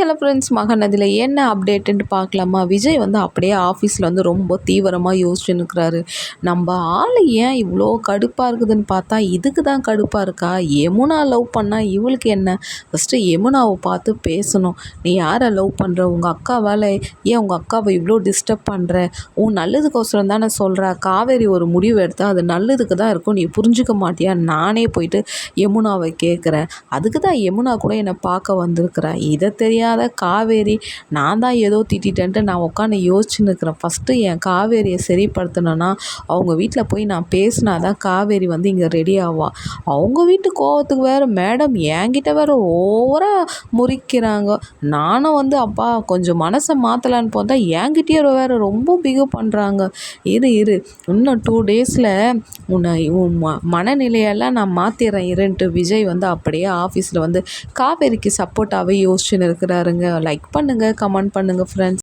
Hello friends மகன் என்ன அப்டேட்டுன்ட்டு பார்க்கலாமா? விஜய் வந்து அப்படியே ஆஃபீஸில் வந்து ரொம்ப தீவிரமாக யோசிச்சுன்னு இருக்கிறாரு நம்ம ஆள் ஏன் இவ்வளோ கடுப்பாக இருக்குதுன்னு பார்த்தா இதுக்கு தான் கடுப்பாக இருக்கா? யமுனா லவ் பண்ணால் இவளுக்கு என்ன? ஃபஸ்ட்டு யமுனாவை பார்த்து பேசணும். நீ யாரை லவ் பண்ணுற உங்கள் அக்கா வேலை ஏன் உங்கள் அக்காவை இவ்வளோ டிஸ்டர்ப் பண்ணுற உன் நல்லதுக்கோசரம் தானே சொல்கிறா காவேரி ஒரு முடிவு எடுத்தால் அது நல்லதுக்கு தான் இருக்கும். நீ புரிஞ்சுக்க மாட்டியா? நானே போயிட்டு யமுனாவை கேட்குறேன். அதுக்கு தான் யமுனா கூட என்னை பார்க்க வந்திருக்கிறேன் இதை தெரியாது தெரியாத காவேரி. நான் தான் ஏதோ திட்டிட்டேன்ட்டு நான் உட்காந்து யோசிச்சுன்னு இருக்கிறேன். ஃபஸ்ட்டு என் காவேரியை சரிப்படுத்தினேன்னா அவங்க வீட்டில் போய் நான் பேசினா தான் காவேரி வந்து இங்கே ரெடி ஆவா. அவங்க வீட்டு கோவத்துக்கு வேறு மேடம் என்கிட்ட வேறு ஓவராக முறிக்கிறாங்க. நானும் வந்து அப்பா கொஞ்சம் மனசை மாற்றலான்னு பார்த்தா என்கிட்டயே வேறு ரொம்ப பிகு பண்ணுறாங்க இரு இரு. இன்னும் டூ டேஸில் உன்னை உன் ம மனநிலையெல்லாம் நான் மாற்றிடுறேன் இருன்ட்டு விஜய் வந்து அப்படியே ஆஃபீஸில் வந்து காவேரிக்கு சப்போர்ட்டாகவே யோசிச்சுன்னு இருக்கிறார். இருக்கிறாருங்க லைக் பண்ணுங்கள் கமெண்ட் பண்ணுங்கள் ஃப்ரெண்ட்ஸ்